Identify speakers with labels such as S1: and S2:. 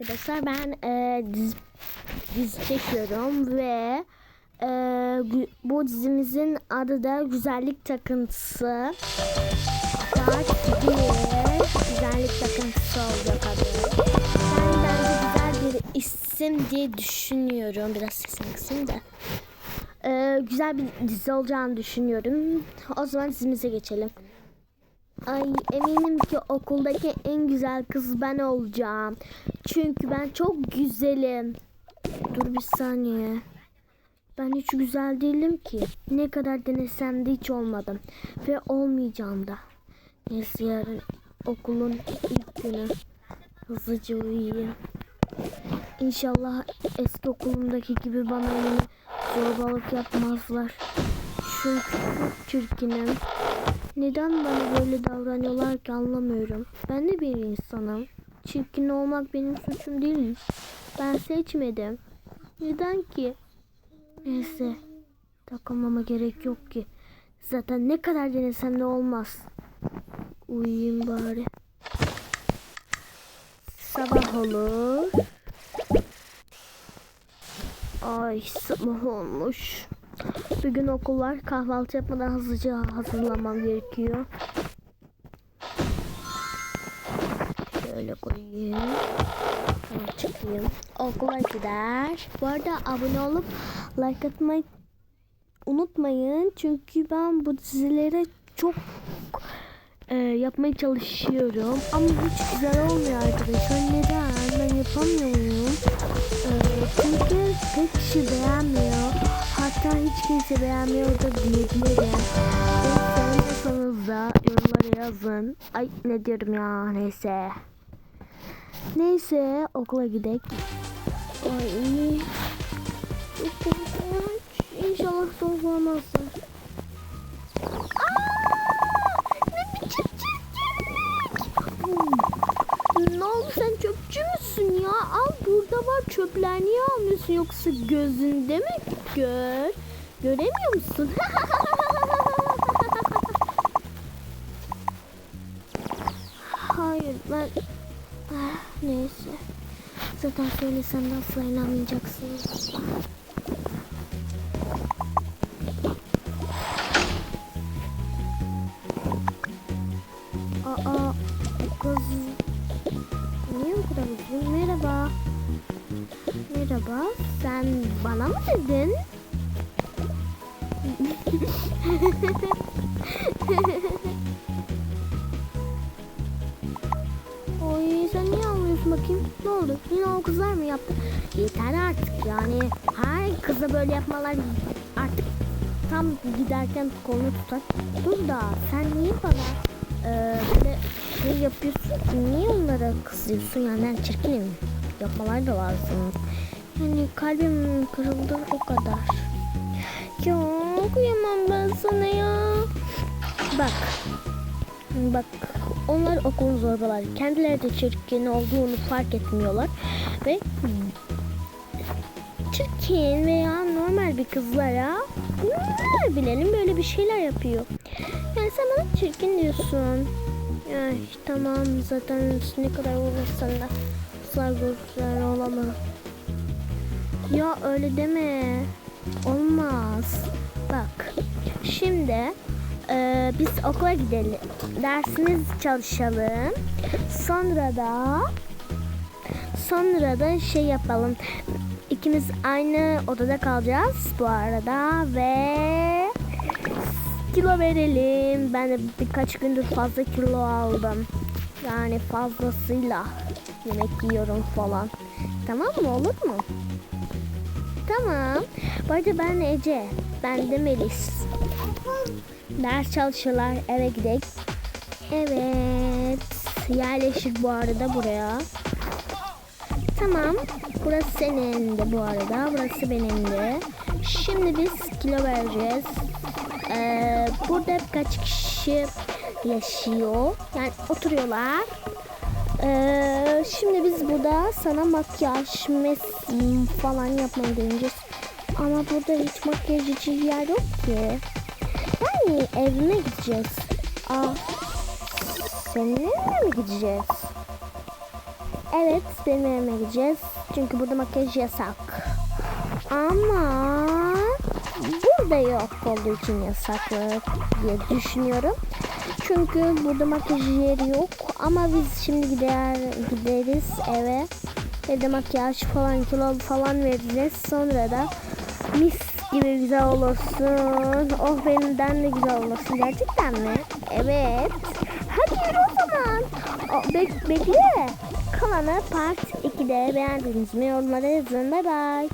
S1: Arkadaşlar ben e, dizi, dizi çekiyorum ve e, bu dizimizin adı da Güzellik Takıntısı. Part 1 Güzellik Takıntısı olacak adı. Yani bence güzel bir isim diye düşünüyorum. Biraz sesini kısayım da. E, güzel bir dizi olacağını düşünüyorum. O zaman dizimize geçelim. Ay eminim ki okuldaki en güzel kız ben olacağım. Çünkü ben çok güzelim. Dur bir saniye. Ben hiç güzel değilim ki. Ne kadar denesem de hiç olmadım. Ve olmayacağım da. Neyse yarın okulun ilk günü. Hızlıca uyuyayım. İnşallah eski okulumdaki gibi bana yine zorbalık yapmazlar. Çünkü çok çirkinim. Neden bana böyle davranıyorlar ki anlamıyorum. Ben de bir insanım. Çirkin olmak benim suçum değil. Ben seçmedim. Neden ki? Neyse. Takılmama gerek yok ki. Zaten ne kadar denesem de olmaz. Uyuyayım bari. Sabah olur. Ay sabah olmuş. Bugün okul var. Kahvaltı yapmadan hızlıca hazırlamam gerekiyor. Şöyle koyayım. Sonra çıkayım. Okula gider. Bu arada abone olup like atmayı unutmayın. Çünkü ben bu dizileri çok e, yapmaya çalışıyorum. Ama hiç güzel olmuyor arkadaşlar. Neden? Ben yapamıyorum. E, çünkü pek kişi beğenmiyor. Hatta hiç kimse beğenmiyor da diyebilirim. Ve sevmiyorsanız da yorumlara yazın. Ay ne diyorum ya neyse. Neyse okula gidelim. Ay. İnşallah soğuk olmazsa. Ne oldu sen çöpçü müsün ya? Burada var çöpler niye almıyorsun yoksa gözünde mi gör? Göremiyor musun? Hayır ben Ah, neyse. Zaten söylesem de asla inanmayacaksınız. Merhaba. Sen bana mı dedin? Oy sen niye ağlıyorsun bakayım? Ne oldu? Yine o kızlar mı yaptı? Yeter artık yani. Her kıza böyle yapmalar artık tam giderken kolunu tutar. Dur da sen niye bana e, böyle şey yapıyorsun? Niye onlara kızıyorsun yani ben çirkinim. Yapmalar da lazım. Yani kalbim kırıldı o kadar. Ya kıyamam ben sana ya. Bak. Bak onlar okul zorbalar. Kendileri de çirkin olduğunu fark etmiyorlar. Ve çirkin veya normal bir kızlara normal bilelim böyle bir şeyler yapıyor. Yani sen bana çirkin diyorsun. Ay tamam zaten ne kadar uğraşsan da asla güzel olamam. Ya öyle deme. Olmaz. Bak. Şimdi e, biz okula gidelim. Dersimiz çalışalım. Sonra da sonra da şey yapalım. İkimiz aynı odada kalacağız bu arada ve kilo verelim. Ben de birkaç gündür fazla kilo aldım. Yani fazlasıyla yemek yiyorum falan. Tamam mı? Olur mu? Tamam. Bu arada ben Ece. Ben de Melis. Ders çalışırlar. Eve gidelim. Evet. Yerleşir bu arada buraya. Tamam. Burası senin de bu arada. Burası benim de. Şimdi biz kilo vereceğiz. Ee, burada birkaç kişi yaşıyor. Yani oturuyorlar. Ee, şimdi biz burada sana makyaj mes- falan yapmayı deneyeceğiz. Ama burada hiç makyaj için yer yok ki. Yani evime gideceğiz. Aa, seninle mi gideceğiz? Evet benim evime gideceğiz. Çünkü burada makyaj yasak. Ama burada yok olduğu için yasaklı diye düşünüyorum. Çünkü burada makyaj yeri yok. Ama biz şimdi gider gideriz eve. Evde makyaj falan kilo falan vereceğiz. Sonra da mis gibi güzel olursun. Oh benimden de güzel olursun. Gerçekten mi? Evet. Hadi yürü o zaman. O, bek- bekle. Kalanı part 2'de beğendiniz mi? Yorumlara yazın. Bay bay.